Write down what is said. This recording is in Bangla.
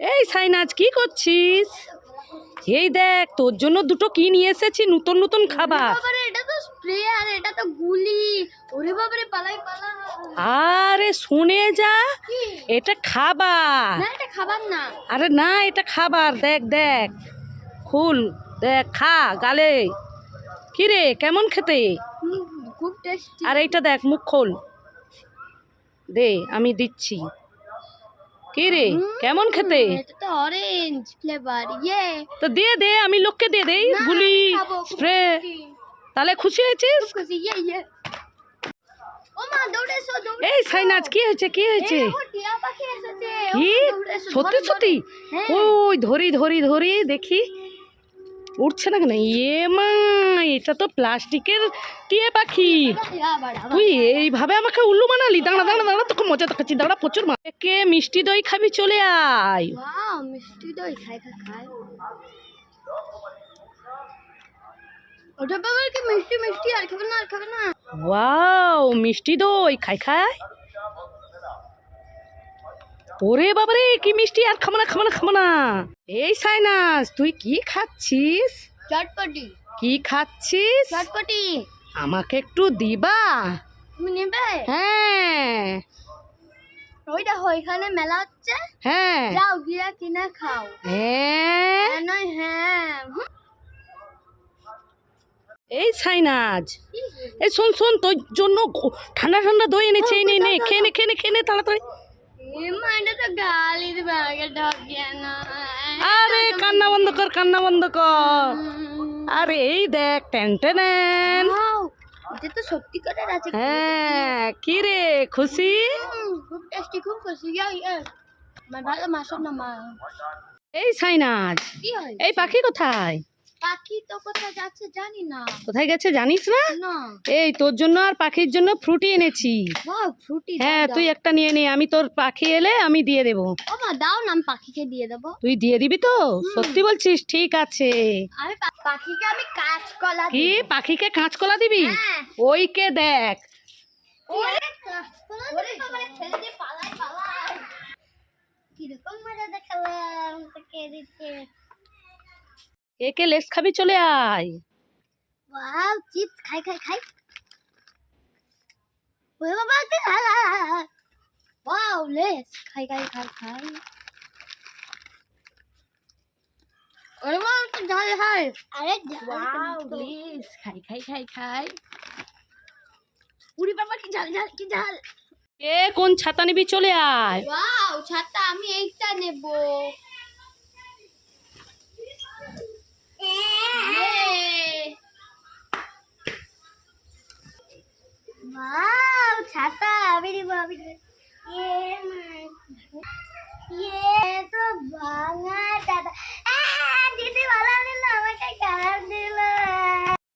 এই সাইনাজ কি করছিস? এই দেখ তোর জন্য দুটো কি নিয়ে এসেছি নতুন নতুন খাবার। এটা তো স্প্রে আর এটা তো গুলি। ওরে বাবারে পালাই পালা। আরে শুনে যা এটা খাবার। না এটা খাবার না। আরে না এটা খাবার দেখ দেখ। খুল দেখ খা গালে। কি রে কেমন খেতে? খুব টেস্টি আর এইটা দেখ মুখ খোল। দে আমি দিচ্ছি। কি রে? কেমন খেতে? এটা তো অরেঞ্জ ফ্লেভার ইয়ে তো দিয়ে দে আমি লোককে দিয়ে দেই গুলি স্প্রে তাহলে খুশি হয়েছিস? খুশি ইয়ে ইয়ে ও মা দৌড়ে এসো দৌড়ে এই সাইনাজ কি হয়েছে কি হয়েছে? কি? সত্যি সত্যি? হ্যাঁ। ওই ধরি ধরি ধরি দেখি। উঠছে না কেন? এ মা। এটা তো প্লাস্টিকের টিয়ে পাখি। তুই এইভাবে আমাকে উল্লু বানালি? দাঁড়া দাঁড়া দাঁড়া তোকে মজা দেখাচ্ছি। দাঁড়া প্রচুর মা কে মিষ্টি দই খাবি চলে আয়। মিষ্টি দই খাই খাই খাই। ওটা বাবা কি মিষ্টি মিষ্টি? আর খাবে না আর খাবে না। ওয়াও মিষ্টি দই। খাই খাই। ওরে বাবারে কি মিষ্টি। আর খাব না খাব না খাব না। এই সাইনাস তুই কি খাচ্ছিস? চটপটি। কি খাচ্ছিস? চটপটি। আমাকে একটু দিবা? তুমি নেবে? হ্যাঁ। ওই দেখো এখানে মেলা হচ্ছে। হ্যাঁ। যাও গিয়ে কিনে খাও। হ্যাঁ। হ্যাঁ নয় হ্যাঁ। এই সাইনাজ। এই শোন শোন তোর জন্য ঠান্ডা ঠান্ডা দই এনেছে এই নে খেয়ে নে খেয়ে নে খেয়ে নে তাড়াতাড়ি। আরে কান্না বন্ধ কর কান্না বন্ধ কর। আরে এই দেখ টেন এটা তো সত্যি করে আছে হ্যাঁ কি রে খুশি? খুব টেস্টি খুব খুশি আমার ভালো মাসব না মা। এই সাইনাজ এই পাখি কোথায়? পাখি তো কোথায় যাচ্ছে জানি না। কোথায় গেছে জানিস না? না। এই তোর জন্য আর পাখির জন্য ফ্রুটি এনেছি। ফ্রুটি হ্যাঁ তুই একটা নিয়ে নে আমি তোর পাখি এলে আমি দিয়ে দেবো। ও মা দাও না আমি পাখিকে দিয়ে দেবো। তুই দিয়ে দিবি তো? সত্যি বলছিস ঠিক আছে। আমি পাখিকে আমি কাঁচকলা কি পাখিকে কাঁচকলা দিবি? হ্যাঁ। ওইকে দেখ। ওরে কাঁচকলা ওরে বাবারে পালাই কীরকম মজা দেখালাম তোকে দিতে একে লেস খাবি চলে আয়। ওয়াও চিপস খাই খাই খাই। ওরে বাবা কি ওয়াও লেস খাই খাই খাই খাই। ওরে বাবা কি ঝাল ঝাল। আরে ওয়াও লেস খাই খাই খাই খাই। উড়ি বাবা কি ঝাল ঝাল কি ঝাল। কে কোন ছাতা নিবি চলে আয়। ওয়াও ছাতা আমি এইটা নেব। ছাতা আমি নেব আমি ইয়ে